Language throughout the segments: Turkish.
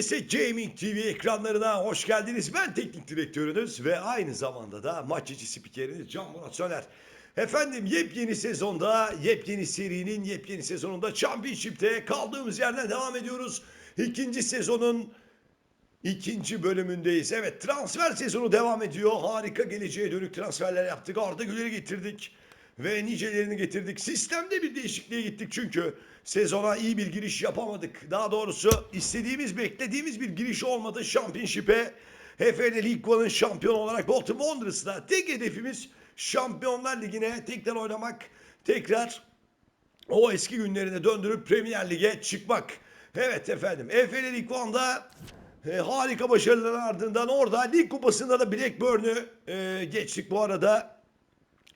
CS Gaming TV ekranlarına hoş geldiniz. Ben teknik direktörünüz ve aynı zamanda da maç içi spikeriniz Can Murat Söner. Efendim yepyeni sezonda, yepyeni serinin yepyeni sezonunda Championship'te kaldığımız yerden devam ediyoruz. İkinci sezonun ikinci bölümündeyiz. Evet transfer sezonu devam ediyor. Harika geleceğe dönük transferler yaptık. Arda Güler'i getirdik ve nicelerini getirdik. Sistemde bir değişikliğe gittik çünkü sezona iyi bir giriş yapamadık. Daha doğrusu istediğimiz, beklediğimiz bir giriş olmadı Championship'e. HFL League One'ın şampiyon olarak Bolton Wanderers'la tek hedefimiz Şampiyonlar Ligi'ne tekrar oynamak, tekrar o eski günlerine döndürüp Premier Lig'e çıkmak. Evet efendim. EFL Lig One'da e, harika başarıların ardından orada lig kupasında da Blackburn'u e, geçtik bu arada.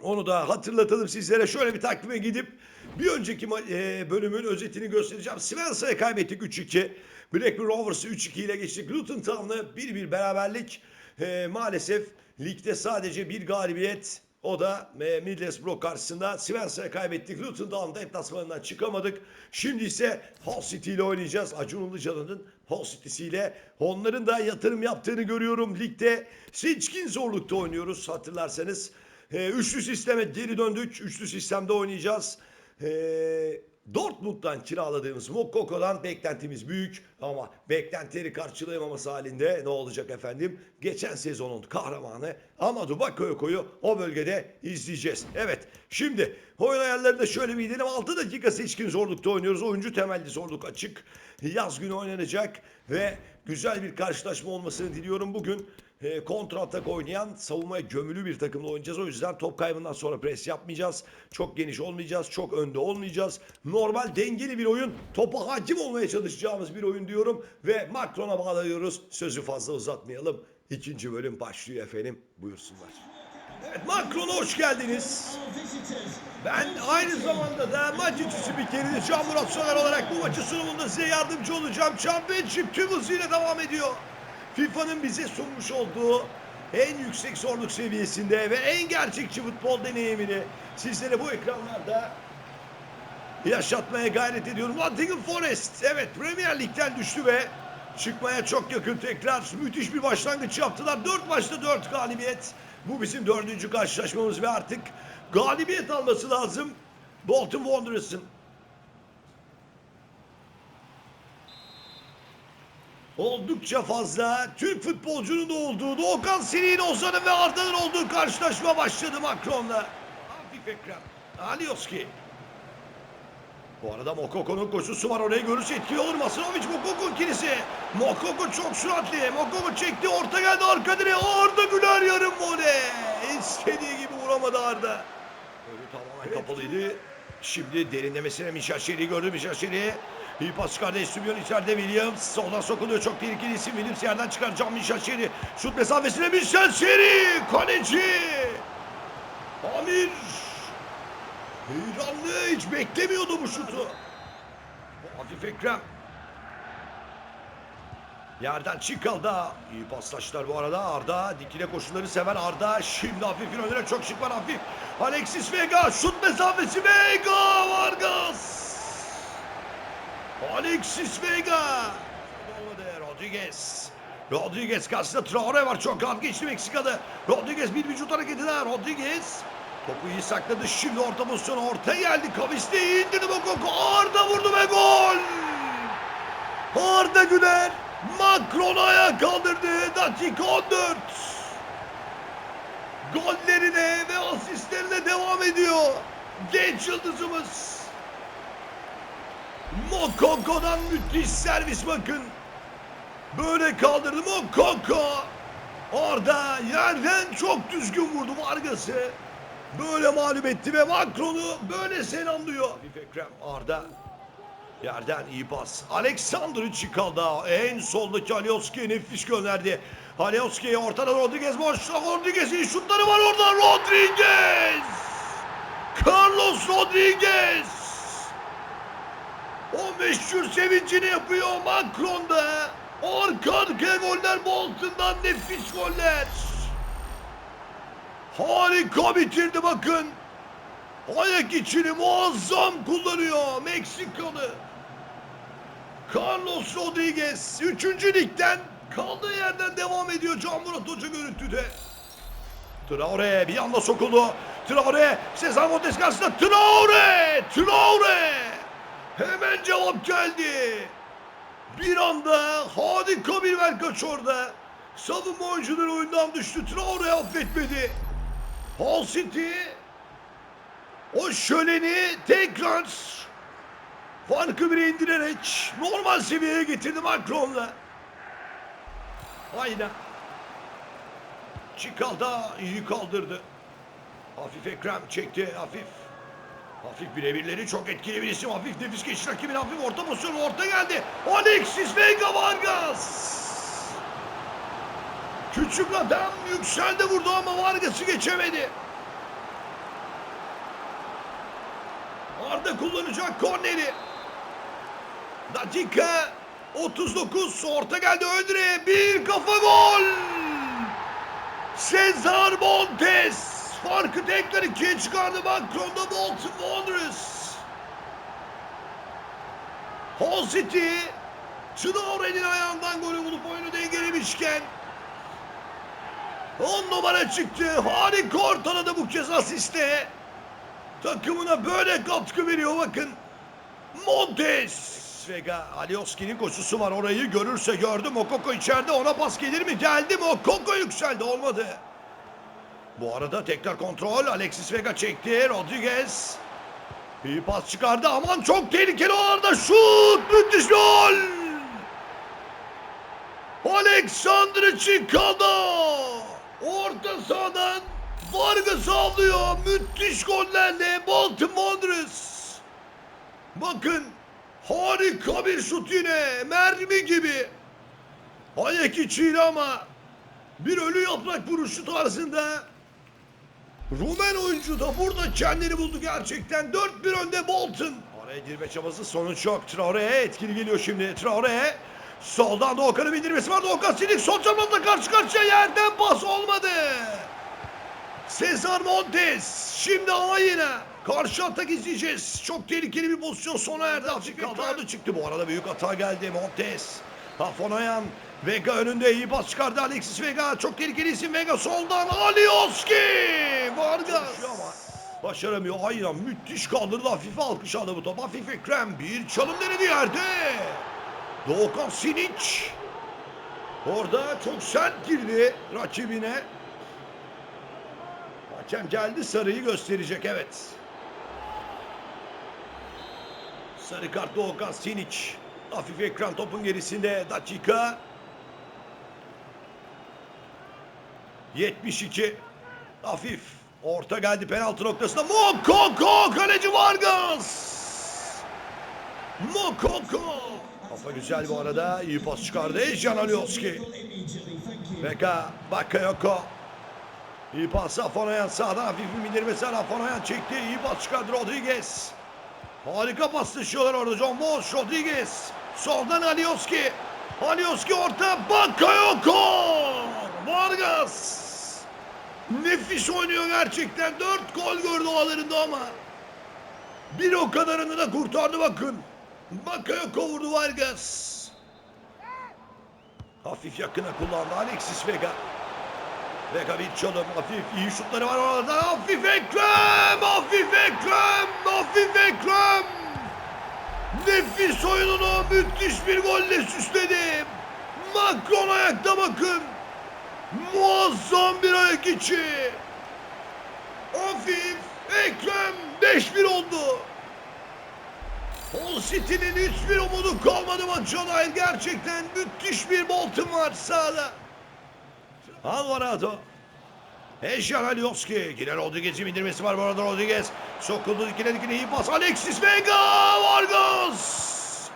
Onu da hatırlatalım sizlere. Şöyle bir takvime gidip bir önceki e, bölümün özetini göstereceğim. Svensa'ya kaybettik 3-2. Blackburn Rovers'ı 3-2 ile geçtik. Luton Town'la 1-1 beraberlik. E, maalesef ligde sadece bir galibiyet. O da e, Middlesbrough karşısında Svensa'ya kaybettik. Luton Town'da deplasmanından çıkamadık. Şimdi ise Hull City ile oynayacağız. Acun Ilıcalı'nın Hull City'siyle. Onların da yatırım yaptığını görüyorum ligde. Seçkin zorlukta oynuyoruz hatırlarsanız. E, üçlü sisteme geri döndük. Üçlü sistemde oynayacağız. E, Dortmund'dan kiraladığımız Mokoko'dan beklentimiz büyük ama beklentileri karşılayamaması halinde ne olacak efendim? Geçen sezonun kahramanı Amadou Bakayoko'yu o bölgede izleyeceğiz. Evet şimdi oyun ayarlarını da şöyle bir gidelim. 6 dakika seçkin zorlukta oynuyoruz. Oyuncu temelli zorluk açık. Yaz günü oynanacak ve güzel bir karşılaşma olmasını diliyorum bugün e, kontra atak oynayan savunmaya gömülü bir takımla oynayacağız. O yüzden top kaybından sonra pres yapmayacağız. Çok geniş olmayacağız. Çok önde olmayacağız. Normal dengeli bir oyun. Topa hakim olmaya çalışacağımız bir oyun diyorum. Ve Macron'a bağlıyoruz. Sözü fazla uzatmayalım. İkinci bölüm başlıyor efendim. Buyursunlar. Evet Macron'a hoş geldiniz. Ben aynı zamanda da maç içi spikeriniz Can Murat Soner olarak bu maçı sunumunda size yardımcı olacağım. Championship tüm hızıyla devam ediyor. FIFA'nın bize sunmuş olduğu en yüksek zorluk seviyesinde ve en gerçekçi futbol deneyimini sizlere bu ekranlarda yaşatmaya gayret ediyorum. Nottingham Forest evet Premier Lig'den düştü ve çıkmaya çok yakın tekrar. Müthiş bir başlangıç yaptılar. 4 maçta 4 galibiyet. Bu bizim dördüncü karşılaşmamız ve artık galibiyet alması lazım Bolton Wanderers'ın. Oldukça fazla Türk futbolcunun da olduğu, Okan Siri'nin, Ozan'ın ve Arda'nın olduğu karşılaşma başladı Macron'la. Hafif Ekrem, Alioski. Bu arada Mokoko'nun koşusu var. Oraya görüş etkili olur. Masanovic Mokoko ikilisi. Mokoko çok süratli. Mokoko çekti. Orta geldi arka direğe. Arda Güler yarım voley. İstediği gibi vuramadı Arda. Önü tamamen kapalıydı. Şimdi derinlemesine Mişaşeri gördü Mişaşeri. İyi pas çıkardı Estübyon içeride Williams. Soldan sokuluyor çok tehlikeli isim. Williams yerden çıkar. Can Mişaşeri. Şut mesafesine Mişaşeri. Kaleci. Amir. Heyranlı hiç beklemiyordu bu şutu. Hafif Ekrem. Yerden Çikal'da. İyi paslaştılar bu arada. Arda dikine koşuları seven Arda. Şimdi Hafif'in önüne çok şık var Hafif. Alexis Vega şut mesafesi Vega Vargas. Alexis Vega. Rodriguez. Rodriguez karşısında Traore var. Çok rahat geçti Meksikalı. Rodriguez bir vücut hareketi daha. Rodriguez. Topu iyi sakladı. Şimdi orta pozisyonu orta geldi. Kavisli indirdi Mokoko. Arda vurdu ve gol. Arda Güler Macron'u ayağa kaldırdı. Dakika 14. Gollerine ve asistlerine devam ediyor. Genç yıldızımız. Mokoko'dan müthiş servis bakın. Böyle kaldırdı Mokoko. Orada yerden çok düzgün vurdu Vargas'ı. Böyle mağlup etti ve Macron'u böyle selamlıyor. Ekrem Arda. Yerden iyi pas. Aleksandr kaldı. En soldaki Alioski'ye nefis gönderdi. Alioski'ye ortada Rodriguez boşta. Rodriguez'in şutları var orada. Rodriguez! Carlos Rodriguez! O meşhur sevincini yapıyor Macron'da. Arka arkaya goller Bolton'dan nefis goller. Harika bitirdi bakın. Ayak içini muazzam kullanıyor Meksikalı. Carlos Rodriguez 3. ligden kaldığı yerden devam ediyor Can Murat Hoca görüntüde. Traore bir anda sokuldu. Traore Cesar Montes karşısında Traore! Traore! Hemen cevap geldi. Bir anda harika bir verkaç orada. Savunma oyuncuları oyundan düştü. Traore affetmedi. Hull City o şöleni tekrar farkı bire indirerek normal seviyeye getirdi Macron'la. Aynen. Çikalda iyi kaldırdı. Hafif Ekrem çekti hafif. Hafif birebirleri çok etkili bir isim. Hafif nefis geçti rakibin hafif orta pozisyonu orta geldi. Alexis Vega Vargas. Küçük adam yükseldi vurdu ama Vargas'ı geçemedi. Arda kullanacak korneri. Dakika 39 orta geldi Öndre bir kafa gol. Cesar Montes farkı tekrar ikiye çıkardı Macron'da Bolton Wanderers. Hull City Traore'nin ayağından golü bulup oyunu dengelemişken 10 numara çıktı. Harika ortaladı bu kez asiste. Takımına böyle katkı veriyor bakın. Montes. Vega Alioski'nin koşusu var orayı görürse gördü. Mokoko içeride ona pas gelir mi? Geldi Mokoko yükseldi olmadı. Bu arada tekrar kontrol. Alexis Vega çekti. Rodriguez. İyi pas çıkardı. Aman çok tehlikeli o arada. Şut. Müthiş gol. Alexander Çikada. Orta sahadan Vargas avlıyor. Müthiş gollerle Wanderers. Bakın harika bir şut yine. Mermi gibi. Ayak içiyle ama bir ölü yaprak vuruşu tarzında. Rumen oyuncu da burada kendini buldu gerçekten. 4-1 önde Bolton. Oraya girme çabası sonuç yok. Traore'ye etkili geliyor şimdi. Traore soldan Doğukan'ın bindirmesi var. Doğukan Silik sol çaprazla karşı karşıya yerden pas olmadı. Cesar Montes şimdi ama yine karşı atak izleyeceğiz. Çok tehlikeli bir pozisyon sona erdi. Hafif hatalı çıktı bu arada büyük hata geldi Montes. Tafonayan Vega önünde iyi pas çıkardı Alexis Vega. Çok tehlikeli isim Vega soldan Alioski. Vargas. ama başaramıyor. Aynen müthiş kaldırdı. Hafif alkış aldı bu top. Hafif Ekrem bir çalım denedi yerde. Doğukan Sinic. Orada çok sert girdi rakibine. Hakem geldi sarıyı gösterecek evet. Sarı kart Doğukan Sinic. Hafif ekran topun gerisinde dakika. 72. Hafif. Orta geldi penaltı noktasına. Mokoko kaleci Vargas. Mokoko. Kafa güzel bu arada. İyi pas çıkardı. Ejan Alioski. Beka Bakayoko. İyi pas Afonayan sağdan hafif bir indirmesi. Afonayan çekti. İyi pas çıkardı Rodriguez. Harika paslaşıyorlar orada. John Walsh, Rodriguez. Soldan Alioski. Alioski orta. Bakayoko. Vargas. Nefis oynuyor gerçekten. Dört gol gördü o alanında ama. Bir o kadarını da kurtardı bakın. Bakayoko vurdu Vargas. Hafif yakına kullandı Alexis Vega. Çalım. Hafif iyi şutları var orada. Hafif Ekrem! Hafif Ekrem! Hafif Ekrem! Nefis oyununu müthiş bir golle süsledi. Macron ayakta bakın. Muazzam bir ayak içi. Hafif Ekrem 5-1 oldu. Hull City'nin hiçbir umudu kalmadı maça dair. Gerçekten müthiş bir Bolton var sahada. Alvarado. Eşyan Alioski. Yine Rodriguez'in indirmesi var bu arada Rodriguez. Sokuldu dikine dikine iyi pas. Alexis Vega. Vargas.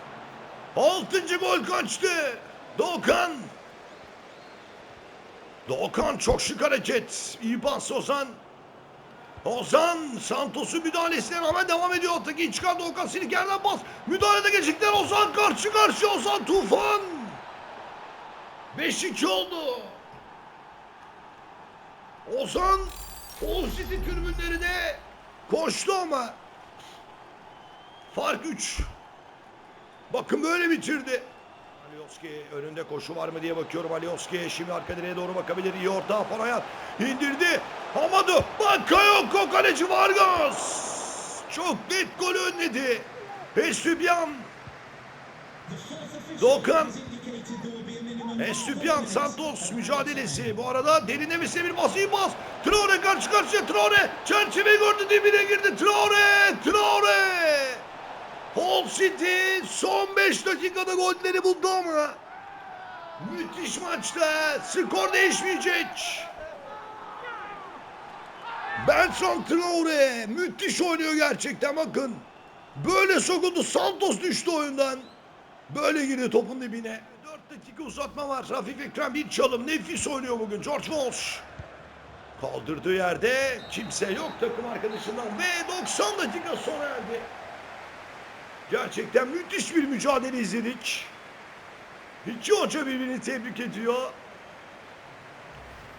Altıncı gol kaçtı. Doğukan. Doğukan çok şık hareket. İyi pas Ozan. Ozan Santos'un müdahalesine rağmen devam ediyor. Öteki çıkan Doğukan Silik yerden pas. Müdahalede geçtikler Ozan karşı karşıya Ozan Tufan. 5-2 oldu. Ozan All City tribünlerine koştu ama fark 3. Bakın böyle bitirdi. Alioski önünde koşu var mı diye bakıyorum Alioski. Şimdi arka direğe doğru bakabilir. İyi orta Panayat indirdi. Hamadu Bakayoko kaleci Vargas. Çok net golü önledi. Estübyan. Dokan. Estübyan Santos mücadelesi. Bu arada derinlemesine bir bas iyi bas. Traore karşı karşıya Traore. Çerçeve gördü dibine girdi. Traore. Traore. Hull City son 5 dakikada golleri buldu ama müthiş maçta skor değişmeyecek. Benson Traore müthiş oynuyor gerçekten bakın. Böyle sokuldu Santos düştü oyundan. Böyle girdi topun dibine. 4 dakika uzatma var. Rafif Ekrem bir çalım. Nefis oynuyor bugün George Walsh. Kaldırdığı yerde kimse yok takım arkadaşından ve 90 dakika sona erdi. Gerçekten müthiş bir mücadele izledik. İki hoca birbirini tebrik ediyor.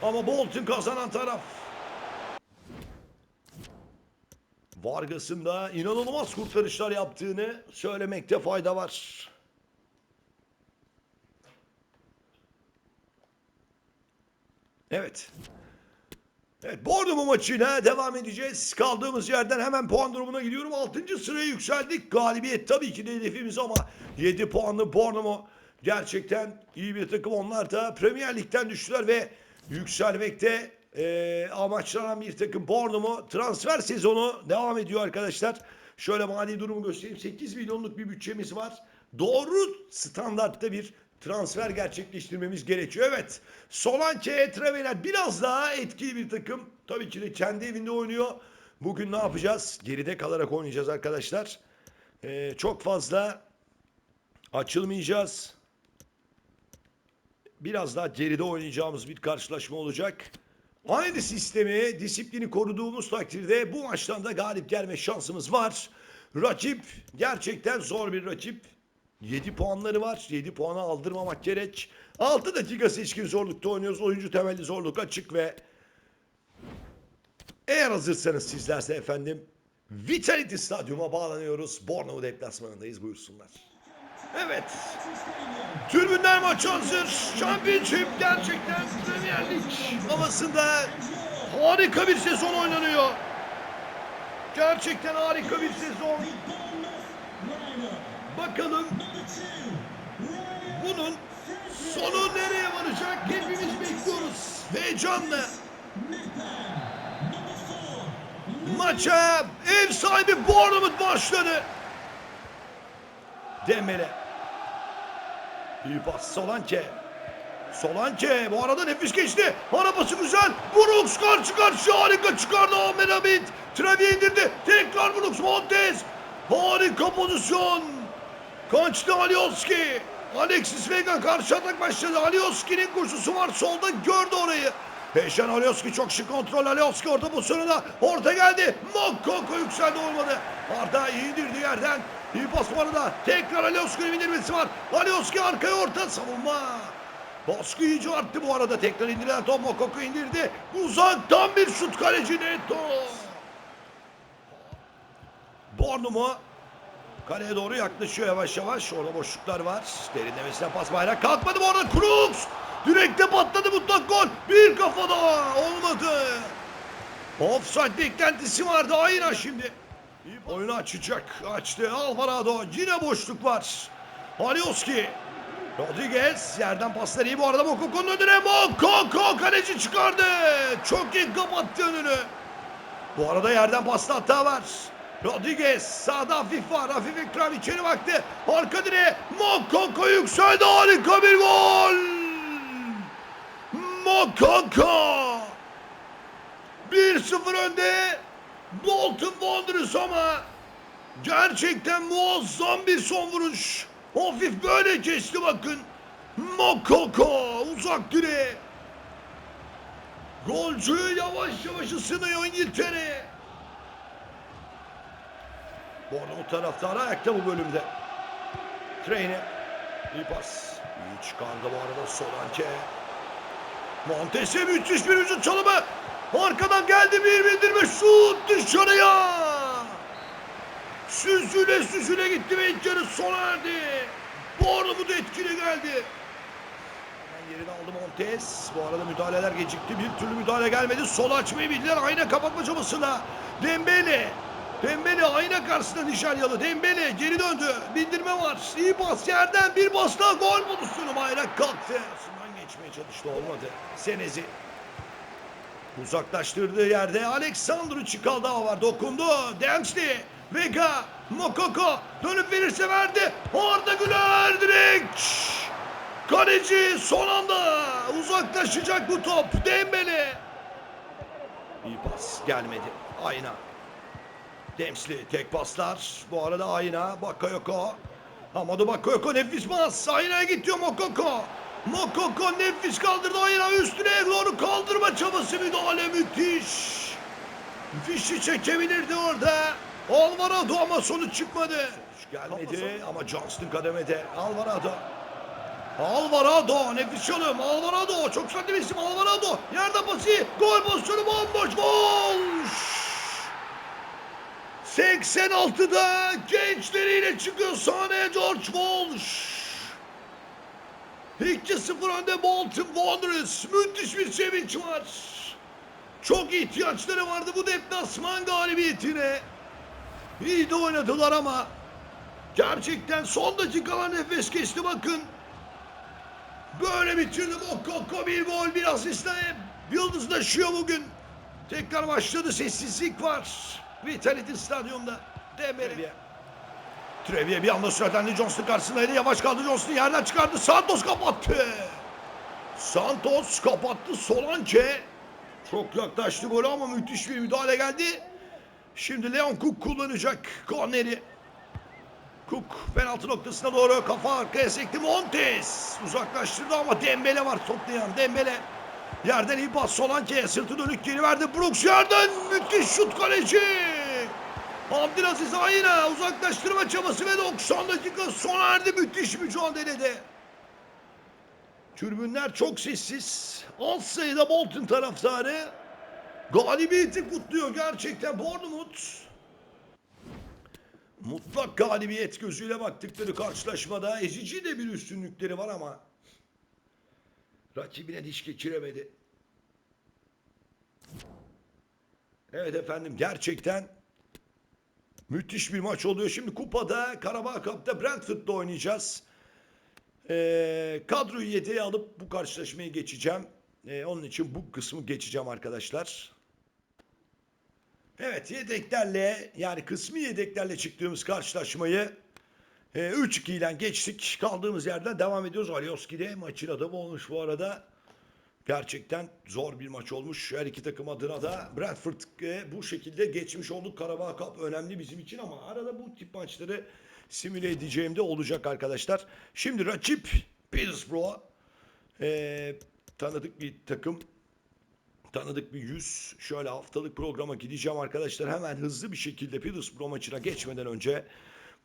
Ama Bolton kazanan taraf. Vargas'ın da inanılmaz kurtarışlar yaptığını söylemekte fayda var. Evet. Evet Bornova maçıyla devam edeceğiz. Kaldığımız yerden hemen puan durumuna gidiyorum. 6. sıraya yükseldik. Galibiyet tabii ki de hedefimiz ama 7 puanlı Bornova gerçekten iyi bir takım. Onlar da Premier Lig'den düştüler ve yükselmekte e, amaçlanan bir takım Bornova. Transfer sezonu devam ediyor arkadaşlar. Şöyle mali durumu göstereyim. 8 milyonluk bir bütçemiz var. Doğru standartta bir transfer gerçekleştirmemiz gerekiyor. Evet. Solanke, Traveler biraz daha etkili bir takım. Tabii ki de kendi evinde oynuyor. Bugün ne yapacağız? Geride kalarak oynayacağız arkadaşlar. Ee, çok fazla açılmayacağız. Biraz daha geride oynayacağımız bir karşılaşma olacak. Aynı sistemi, disiplini koruduğumuz takdirde bu maçtan da galip gelme şansımız var. Rakip gerçekten zor bir rakip. 7 puanları var. 7 puanı aldırmamak gerek. 6 dakika seçkin zorlukta oynuyoruz. Oyuncu temelli zorluk açık ve eğer hazırsanız sizlerse efendim Vitality Stadyum'a bağlanıyoruz. Bornova deplasmanındayız. Buyursunlar. Evet. Tribünler maçı hazır. Championship gerçekten Premier Lig havasında harika bir sezon oynanıyor. Gerçekten harika bir sezon. Bakalım bunun sonu nereye varacak hepimiz bekliyoruz. Heyecanla. Maça ev sahibi Bournemouth başladı. Dembele. İyi pas Solanke. Solanke bu arada nefis geçti. Arabası güzel. Brooks karşı karşıya harika çıkardı Ahmet Hamit. Traviye indirdi. Tekrar Brooks Montes. Harika pozisyon. Kaçtı Alioski. Alexis Vega karşı atak başladı. Alioski'nin koşusu var. Solda gördü orayı. Peşen Alioski çok şık kontrol. Alioski orta pozisyonuna. Orta geldi. Mokoko yükseldi olmadı. Arda iyi indirdi yerden. İyi pas bu arada. Tekrar Alioski'nin indirmesi var. Alioski arkaya orta savunma. Baskı iyice arttı bu arada. Tekrar indirilen top Mokoko indirdi. Uzaktan bir şut kaleci Neto. Bornuma Kaleye doğru yaklaşıyor yavaş yavaş. Orada boşluklar var. Derinlemesine pas bayrak kalkmadı bu arada. Cruz direkte patladı mutlak gol. Bir kafada olmadı. Offside beklentisi vardı Ayna şimdi. Oyunu açacak. Açtı Alvarado. Yine boşluk var. Alioski. Rodriguez yerden paslar iyi bu arada Mokoko'nun önüne Mokoko kaleci çıkardı. Çok iyi kapattı önünü. Bu arada yerden pasta hata var. Rodriguez sağda hafif var. Hafif Ekrem içeri baktı. Arka direğe Mokoko yükseldi. Harika bir gol. Mokoko. 1-0 önde. Bolton Wanderers ama gerçekten muazzam bir son vuruş. Hafif böyle kesti bakın. Mokoko uzak direğe. Golcü yavaş yavaş ısınıyor İngiltere. Bournemouth taraftarı ayakta bu bölümde. Treyne. İyi pas. İyi çıkardı bu arada Solanke. Montes'e müthiş bir vücut çalımı. Arkadan geldi bir bildirme. Şut dışarıya. süzüle süzüle gitti ve ilk yarı sona erdi. Bournemouth etkili geldi. Yerini aldı Montes. Bu arada müdahaleler gecikti. Bir türlü müdahale gelmedi. Sol açmayı bildiler. Ayna kapatma çabasına. Dembele. Dembele karşısında Nişanyalı. Dembele geri döndü. Bindirme var. İyi pas yerden bir basla gol pozisyonu. Bayrak kalktı. Arasından geçmeye çalıştı. Olmadı. Senezi. Uzaklaştırdığı yerde Alexandru Çikaldağ var. Dokundu. Dempsey. Vega. Mokoko. Dönüp verirse verdi. Orada Güler direkt. Kaleci son anda uzaklaşacak bu top. Dembele. İyi pas gelmedi. Ayna. Dempsey tek paslar. Bu arada Ayna. Bakayoko. Hamadu Bakayoko nefis pas. Ayna'ya gidiyor Mokoko. Mokoko nefis kaldırdı Ayna üstüne doğru kaldırma çabası müdahale müthiş. Fişi çekebilirdi orada. Alvarado ama sonuç çıkmadı. Gelmedi ama Johnston kademede. Alvarado. Alvarado nefis çalım. Alvarado çok sert bir isim Alvarado. Yerde pası. Gol pozisyonu bomboş. Gol. 86'da gençleriyle çıkıyor sahneye George Walsh. 2-0 önde Bolton Wanderers. Müthiş bir sevinç var. Çok ihtiyaçları vardı bu deplasman galibiyetine. İyi de oynadılar ama gerçekten son dakikalar nefes kesti bakın. Böyle bitirdi Mokoko bir gol bir asistle yıldızlaşıyor bugün. Tekrar başladı sessizlik var. Vitality Stadyum'da. Dembele. Treviye bir anda süratlendi Johnston karşısındaydı. Yavaş kaldı Johnston yerden çıkardı. Santos kapattı. Santos kapattı Solanke. Çok yaklaştı golü ama müthiş bir müdahale geldi. Şimdi Leon Cook kullanacak korneri. Cook penaltı noktasına doğru kafa arkaya sekti. Montes uzaklaştırdı ama Dembele var toplayan Dembele. Yerden iyi pas Solanke'ye sırtı dönük geri verdi. Brooks yerden müthiş şut kaleci. Abdülaziz Ayna uzaklaştırma çabası ve 90 dakika sona erdi müthiş mücadelede. Türbünler çok sessiz. Az sayıda Bolton taraftarı galibiyeti kutluyor gerçekten Bournemouth. Mutlak galibiyet gözüyle baktıkları karşılaşmada ezici de bir üstünlükleri var ama rakibine diş geçiremedi. Evet efendim gerçekten müthiş bir maç oluyor. Şimdi kupada Karabağ Cup'ta Brentford'da oynayacağız. Ee, kadroyu yedeğe alıp bu karşılaşmayı geçeceğim. Ee, onun için bu kısmı geçeceğim arkadaşlar. Evet yedeklerle yani kısmi yedeklerle çıktığımız karşılaşmayı e, 3-2 ile geçtik. Kaldığımız yerden devam ediyoruz. Alioski de maçın adamı olmuş bu arada. Gerçekten zor bir maç olmuş. Her iki takım adına da Brentford e, bu şekilde geçmiş olduk. Karabağ Cup önemli bizim için ama arada bu tip maçları simüle edeceğim de olacak arkadaşlar. Şimdi rakip Petersburg. E, tanıdık bir takım. Tanıdık bir yüz. Şöyle haftalık programa gideceğim arkadaşlar. Hemen hızlı bir şekilde Petersburg maçına geçmeden önce.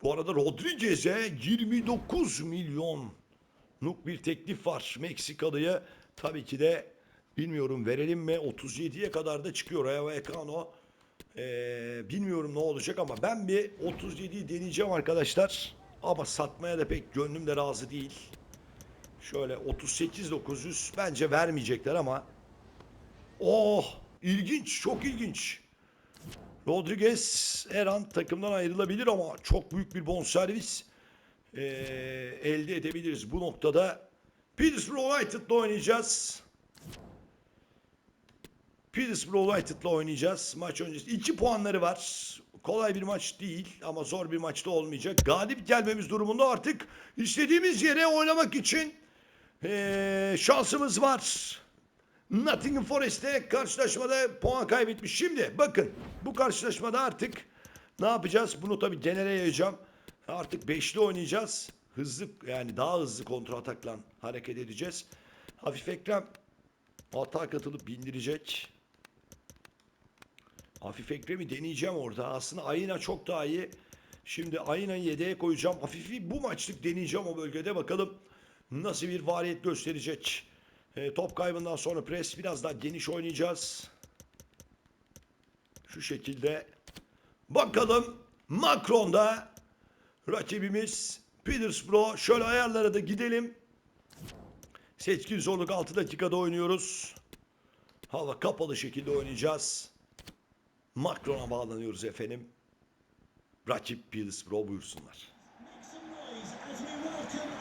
Bu arada Rodriguez'e 29 milyonluk bir teklif var. Meksikalı'ya tabii ki de bilmiyorum verelim mi 37'ye kadar da çıkıyor Rayo Vallecano. Ee, bilmiyorum ne olacak ama ben bir 37'yi deneyeceğim arkadaşlar. Ama satmaya da pek gönlüm de razı değil. Şöyle 38 900 bence vermeyecekler ama Oh ilginç çok ilginç. Rodriguez her an takımdan ayrılabilir ama çok büyük bir bonservis eee elde edebiliriz. Bu noktada Petersburg United'la oynayacağız. Petersburg United'la oynayacağız. Maç öncesi 2 puanları var. Kolay bir maç değil ama zor bir maçta olmayacak. Galip gelmemiz durumunda artık istediğimiz yere oynamak için eee, şansımız var. Nottingham Forest'te karşılaşmada puan kaybetmiş. Şimdi bakın bu karşılaşmada artık ne yapacağız? Bunu tabii genele yayacağım. Artık beşli oynayacağız. Hızlı yani daha hızlı kontra atakla hareket edeceğiz. Hafif Ekrem atağa katılıp bindirecek. Hafif Ekrem'i deneyeceğim orada. Aslında Ayna çok daha iyi. Şimdi Ayna'yı yedeğe koyacağım. Hafifi bu maçlık deneyeceğim o bölgede. Bakalım nasıl bir variyet gösterecek. E, top kaybından sonra pres biraz daha geniş oynayacağız. Şu şekilde. Bakalım Macron'da rakibimiz Petersbro. Şöyle ayarlara da gidelim. Seçkin zorluk 6 dakikada oynuyoruz. Hava kapalı şekilde oynayacağız. Macron'a bağlanıyoruz efendim. Rakip Petersbro buyursunlar.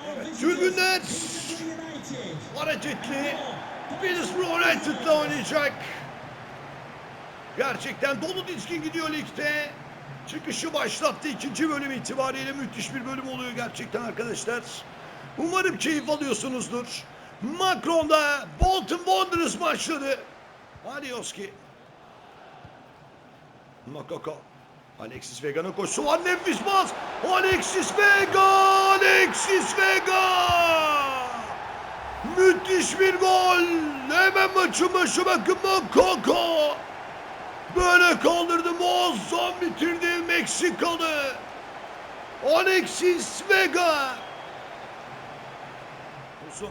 Evet, tribünler hareketli. Petersbro United'la oynayacak. Gerçekten dolu dizgin gidiyor ligde. Çıkışı başlattı ikinci bölüm itibariyle müthiş bir bölüm oluyor gerçekten arkadaşlar. Umarım keyif alıyorsunuzdur. Macron'da Bolton Wanderers başladı. Alioski. Makoko. Alexis Vega'nın koşusu var nefis pas. Alexis Vega! Alexis Vega! Müthiş bir gol. Hemen maçın başı bakın Makoko. Böyle kaldırdı muazzam bitirdi Meksikalı. Alexis Vega. Uzun.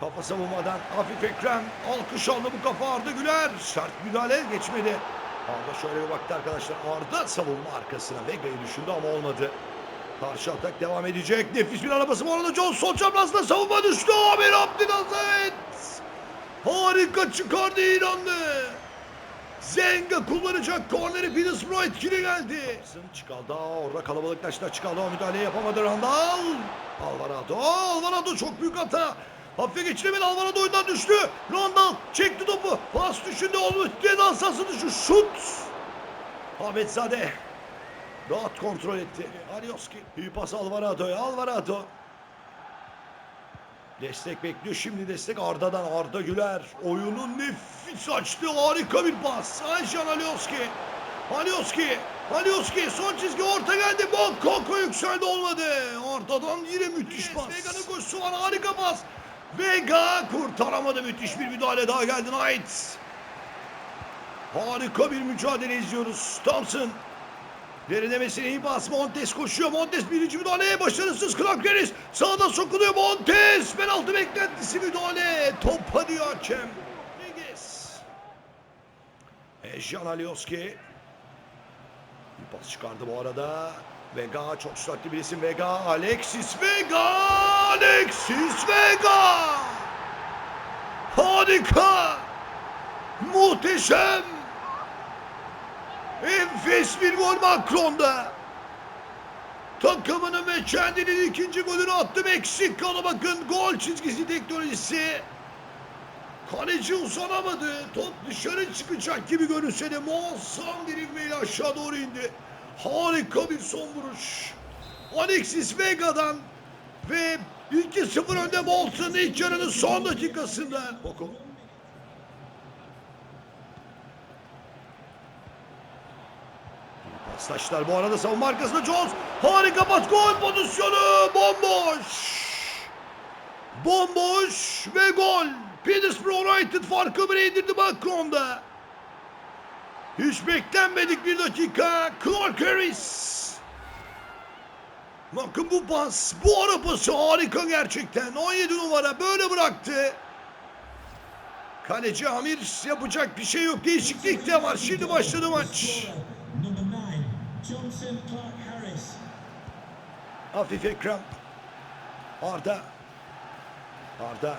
Kafa savunmadan hafif Ekrem. Alkış aldı bu kafa Arda Güler. Sert müdahale geçmedi. Arda şöyle bir baktı arkadaşlar. Arda savunma arkasına Vega'yı düşündü ama olmadı. Karşı atak devam edecek. Nefis bir arabası bu arada John sol çaprazda savunma düştü. Amir Abdülazet. Harika çıkardı İranlı. Zenga kullanacak korneri Petersbro etkili geldi. Çıkaldı orada kalabalıklaştı çıkaldı o müdahale yapamadı Randall. Alvarado Alvarado çok büyük hata. Hafife geçiremedi Alvarado oyundan düştü. Randall çekti topu. Pas düşündü olmuş. Ceza sahası dışı şut. Ahmet Zade. Rahat kontrol etti. Alioski. İyi pas Alvarado'ya. Alvarado. Destek bekliyor. Şimdi destek Arda'dan. Arda Güler. Oyunun nefis açtı. Harika bir pas. Ayşan Alioski. Alioski. Alioski. Son çizgi orta geldi. Bokoko yükseldi olmadı. Ortadan yine müthiş pas. Vega'nın koşusu var. Harika pas. Vega kurtaramadı. Müthiş bir müdahale daha geldi. Knight. Harika bir mücadele izliyoruz. Thompson. Derinlemesine iyi bas. Montes koşuyor. Montes birinci müdahaleye başarısız. Clark Harris sağdan sokuluyor. Montes penaltı beklentisi müdahale. Topa diyor hakem. Rodriguez. Ejan Alioski. Bir pas çıkardı bu arada. Vega çok süratli bir isim. Vega. Alexis Vega. Alexis Vega. Harika. Muhteşem. Enfes bir gol Macron'da. Takımının ve kendinin ikinci golünü attı Meksikalı bakın gol çizgisi teknolojisi. Kaleci uzanamadı. Top dışarı çıkacak gibi görünse de muazzam bir ivmeyle aşağı doğru indi. Harika bir son vuruş. Alexis Vega'dan ve 2-0 önde Bolton ilk yarının son dakikasında. Boko. Paslaşlar bu arada savunma arkasında Jones. Harika pas gol pozisyonu. Bomboş. Bomboş ve gol. Petersburg United farkı bire indirdi Macron'da. Hiç beklenmedik bir dakika. Clark Harris. Bakın bu pas, bu ara pası harika gerçekten. 17 numara böyle bıraktı. Kaleci Amir yapacak bir şey yok. Değişiklik de var. Şimdi başladı maç. Johnson Clark Harris. Hafif Ekrem. Arda. Arda.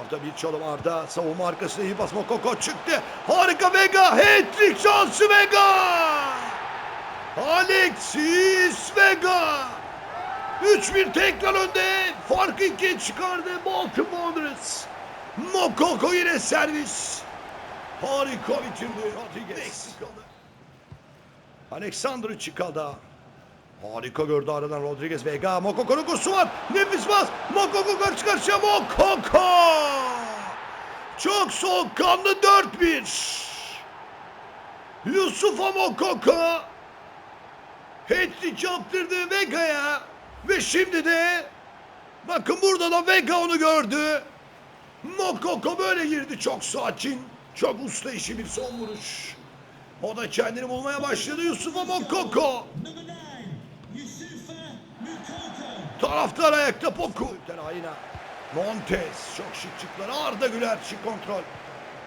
Arda bir çalım Arda. Savunma arkasında iyi basma Koko çıktı. Harika Vega. Hat-trick şansı Vega. Alexis Vega. 3-1 tekrar önde. Farkı ikiye çıkardı Baltimore Wanderers. Mokoko yine servis. Harika bitirdi. Rodriguez. Meksikalı. Alexander Çikada. Harika gördü aradan Rodriguez Vega. Mokoko'nun koşusu var. Nefis bas. Mokoko karşı karşıya. Mokoko. Çok soğukkanlı 4-1. Yusufa Mokoko. Hat-trick yaptırdı Vega'ya. Ve şimdi de bakın burada da Vega onu gördü. Mokoko böyle girdi çok sakin. Çok usta işi bir son vuruş. O da kendini bulmaya başladı Yusufa Mokoko. Taraftar ayakta Poku. Ayna. Montes çok şık çıktılar. Arda Güler şık kontrol.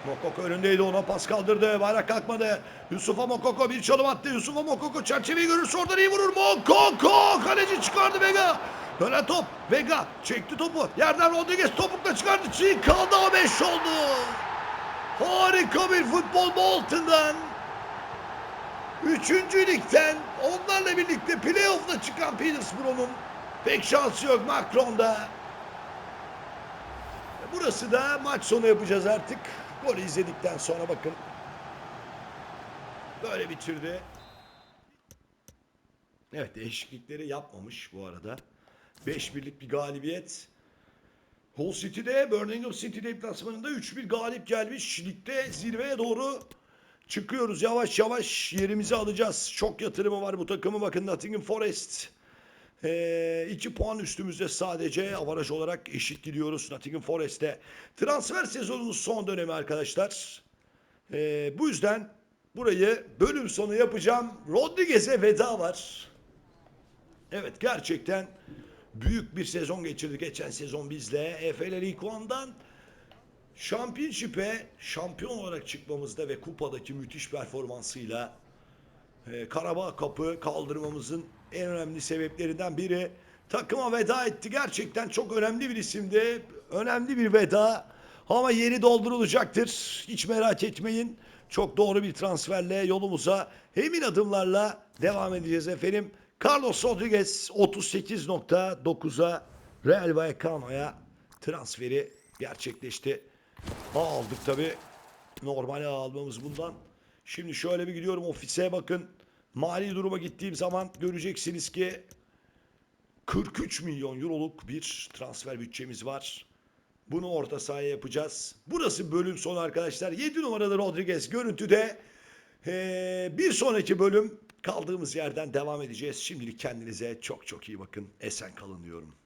Mokoko önündeydi ona pas kaldırdı. Bayrak kalkmadı. Yusuf'a Mokoko bir çalım attı. Yusuf'a Mokoko çerçeveyi görürse oradan iyi vurur. Mokoko kaleci çıkardı Vega. Dönen top. Vega çekti topu. Yerden Rodriguez topukla çıkardı. Çiğ kaldı ama 5 oldu. Harika bir futbol Bolton'dan. Üçüncü ligden onlarla birlikte playoff'la çıkan Petersborough'un pek şansı yok Macron'da. Burası da maç sonu yapacağız artık. Golü izledikten sonra bakın. Böyle bitirdi. Evet değişiklikleri yapmamış bu arada. 5 birlik bir galibiyet. Hull City'de Birmingham City deplasmanında 3-1 galip gelmiş. Ligde zirveye doğru çıkıyoruz. Yavaş yavaş yerimizi alacağız. Çok yatırımı var bu takımı. Bakın Nottingham Forest. 2 puan üstümüzde sadece avaraj olarak eşit gidiyoruz Nottingham Forest'te. Transfer sezonunun son dönemi arkadaşlar. Ee, bu yüzden burayı bölüm sonu yapacağım. Rodriguez'e veda var. Evet gerçekten büyük bir sezon geçirdi geçen sezon bizle. EFL League One'dan Championship'e şampiyon olarak çıkmamızda ve kupadaki müthiş performansıyla e, Karabağ Kapı kaldırmamızın en önemli sebeplerinden biri. Takıma veda etti. Gerçekten çok önemli bir isimdi. Önemli bir veda. Ama yeri doldurulacaktır. Hiç merak etmeyin. Çok doğru bir transferle yolumuza emin adımlarla devam edeceğiz efendim. Carlos Rodriguez 38.9'a Real Vallecano'ya transferi gerçekleşti. Aldık tabi. Normal almamız bundan. Şimdi şöyle bir gidiyorum ofise bakın. Mali duruma gittiğim zaman göreceksiniz ki 43 milyon euroluk bir transfer bütçemiz var. Bunu orta sahaya yapacağız. Burası bölüm sonu arkadaşlar. 7 numaralı Rodriguez görüntüde. Ee, bir sonraki bölüm kaldığımız yerden devam edeceğiz. Şimdilik kendinize çok çok iyi bakın. Esen kalın diyorum.